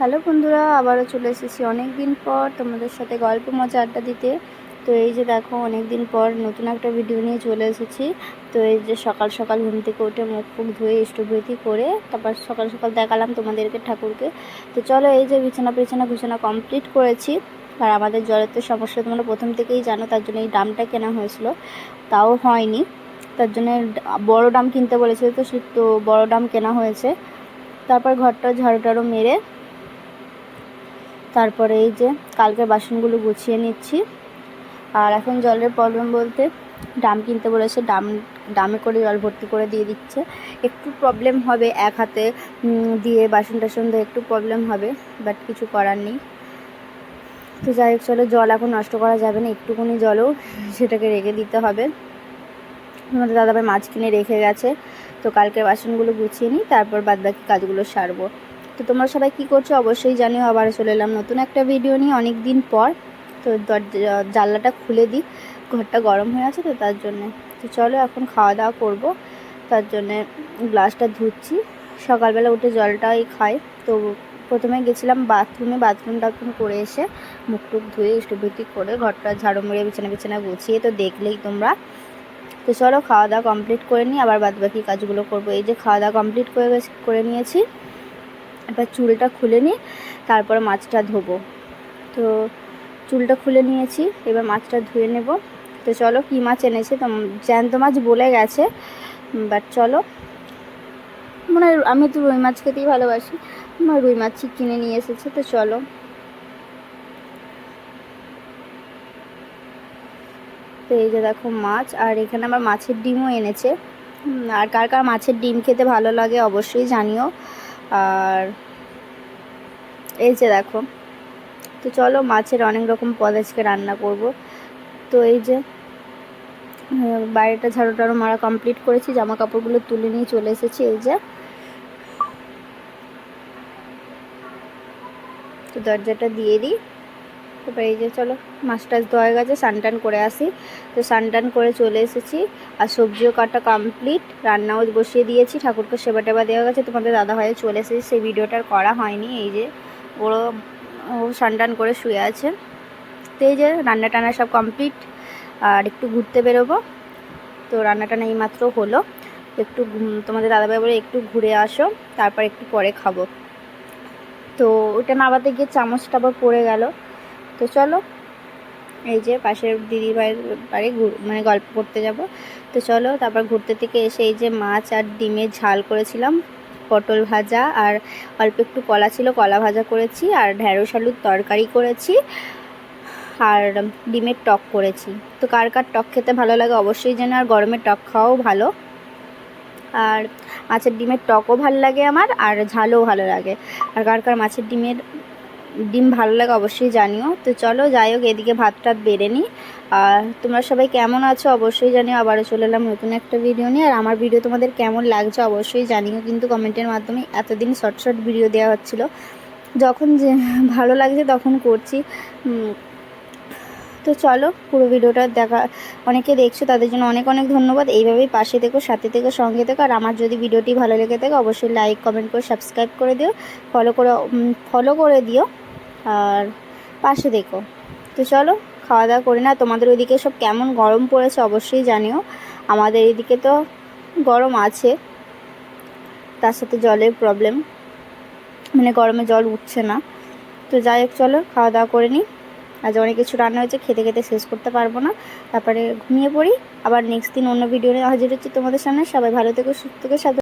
Hello বন্ধুরা, আবারও চলে এসেছি অনেক দিন পর তোমাদের সাথে গল্প মজা আড্ডা দিতে। তো এই যে দেখো অনেক দিন পর নতুন একটা ভিডিও নিয়ে চলে এসেছি। তো এই যে সকাল সকাল ঘুম থেকে উঠে মুখ ফুক ধুয়ে, ইষ্টভৃতি করে, তারপর সকাল সকাল দেখালাম তোমাদেরকে, ঠাকুরকে। তো চলো এই যে বিছানা বিছানা গুছানা কমপ্লিট করেছি। আর আমাদের জলের তো সমস্যা, তোমরা প্রথম থেকেই জানো, তার জন্য এই ডামটা কেনা হয়েছিল। তাও হয়নি। তার জন্য বড় ডাম কিনতে বলেছিল তো সে তো বড় ডাম কেনা হয়েছে। তারপর ঘরটা ঝাড়ু টাড়ু মেরে তারপরে এই যে কালকের বাসনগুলো গুছিয়ে নিচ্ছি। আর এখন জলের প্রবলেম বলতে ডাম কিনতে বলেছে, ডাম, ডামে করে জল ভর্তি করে দিয়ে দিচ্ছে। একটু প্রবলেম হবে এক হাতে দিয়ে বাসন টাসন দিয়ে একটু প্রবলেম হবে বাট কিছু করার নেই। তো যাই হোক, চলো জল এখন নষ্ট করা যাবে না, একটুকুনি জলও সেটাকে রেখে দিতে হবে। আমাদের দাদাভাই মাছ কিনে রেখে গেছে, তো কালকের বাসনগুলো গুছিয়ে নিই, তারপর বাদ বাকি কাজগুলো সারবো। তো তোমরা সবাই কী করছ অবশ্যই জানিও, আবার চলে এলাম নতুন একটা ভিডিও নিয়ে অনেক দিন পর। তো জানলাটা খুলে দিই, ঘরটা গরম হয়ে আছে তো তার জন্যে। তো চলো এখন খাওয়া দাওয়া করব, তার জন্যে গ্লাসটা ধুচ্ছি। সকালবেলা উঠে জলটাই খাই। তো প্রথমে গেছিলাম বাথরুমে বাথরুম টাথরুম করে এসে মুখ টুক ধুয়ে ইষ্টভৃতি করে ঘরটা ঝাড়ু মেরে বিছানা বিছানা গুছিয়ে তো দেখলেই তোমরা। তো চলো খাওয়া দাওয়া কমপ্লিট করে নিই, আবার বাদ বাকি কাজগুলো করব। এই যে খাওয়া দাওয়া কমপ্লিট করে করে নিয়েছি। এবার চুলটা খুলে নিই, তারপরে মাছটা ধোবো। তো চুলটা খুলে নিয়েছি, এবার মাছটা ধুয়ে নেব। তো চলো কী মাছ এনেছে, তো জ্যান্ত মাছ বলে গেছে, বাট চলো। মানে আমি তো রুই মাছ খেতেই ভালোবাসি আমার রুই মাছই কিনে নিয়ে এসেছে, তো চলো। তো এই যে দেখো মাছ, আর এখানে আমার মাছের ডিমও এনেছে। আর কার কার মাছের ডিম খেতে ভালো লাগে অবশ্যই জানিও। আর এই যে দেখো, তো চলো মাছের অনেক রকম পদ আজকে রান্না করব। তো এই যে বাইরেটা ঝাড়ু টাড়ু মারা কমপ্লিট করেছি জামা কাপড়গুলো তুলে নিয়ে চলে এসেছি এই যে। তো দরজাটা দিয়ে দিই। তারপর এই যে চলো, মাছ টাছ ধোয়া গেছে স্নান টান করে আসি। তো স্নান টান করে চলে এসেছি আর সবজিও কাটা কমপ্লিট রান্নাও বসিয়ে দিয়েছি, ঠাকুরকে সেবা টেবা দেওয়া গেছে, তোমাদের দাদা হয়ে চলে এসেছি, সেই ভিডিওটা আর করা হয়নি, এই যে ওরও, ও স্নান টান করে শুয়ে আছে। তো এই যে রান্না টান্না সব কমপ্লিট আর একটু ঘুরতে বেরোবো। তো রান্না টান্না এইমাত্র হলো। একটু তোমাদের দাদাভাই বলে একটু ঘুরে আসো, তারপর একটু পরে খাব। তো ওটা নাবাতে গিয়ে চামচটা আবার পড়ে গেল। তো চলো, এই যে পাশের দিদি ভাইয়ের বাড়ি মানে গল্প করতে যাব। তো চলো, তারপর ঘুরতে থেকে এসে এই যে মাছ আর ডিমের ঝাল করেছিলাম, পটল ভাজা আর অল্প একটু কলা ছিল, কলা ভাজা করেছি আর ঢ্যাঁড়স আলুর তরকারি করেছি আর ডিমের টক করেছি। তো কার কার টক খেতে ভালো লাগে অবশ্যই যেন আর গরমের টক খাওয়াও ভালো। আর মাছের ডিমের টকও ভালো লাগে আমার আর ঝালও ভালো লাগে। আর কার কার মাছের ডিমের ডিম ভালো লাগে অবশ্যই জানিও। তো চলো, যাই হোক, এদিকে ভাত টাত বেড়ে নিই। আর তোমরা সবাই কেমন আছো অবশ্যই জানিও। আবারও চলে এলাম নতুন একটা ভিডিও নিয়ে। আর আমার ভিডিও তোমাদের কেমন লাগছে অবশ্যই জানিও। কিন্তু কমেন্টের মাধ্যমে এতদিন শর্ট শর্ট ভিডিও দেওয়া হচ্ছিল। যখন যে ভালো লাগছে তখন করছি। তো চলো, পুরো ভিডিওটা দেখা, অনেকে দেখছ, তাদের জন্য অনেক অনেক ধন্যবাদ। এইভাবেই পাশে থেকো, সাথে থেকো, সঙ্গে থেকো। আর আমার যদি ভিডিওটি ভালো লেগে থাকে, অবশ্যই লাইক কমেন্ট করে সাবস্ক্রাইব করে দিও। ফলো করে ফলো করে দিও। আর পাশে দেখো। তো চলো খাওয়া দাওয়া করি না। তোমাদের ওইদিকে সব কেমন গরম পড়েছে অবশ্যই জানিও। আমাদের এদিকে তো গরম আছে। তার সাথে জলের প্রবলেম মানে গরমে জল উঠছে না। তো যাই হোক, চলো খাওয়া দাওয়া করে নিই। আজ অনেক কিছু রান্না হয়েছে, খেতে খেতে শেষ করতে পারব না। তারপরে ঘুমিয়ে পড়ি। আবার নেক্সট দিন অন্য ভিডিও নিয়ে হাজির হচ্ছে তোমাদের সামনে। সবাই ভালো থেকে, সুস্থ থেকো সাথে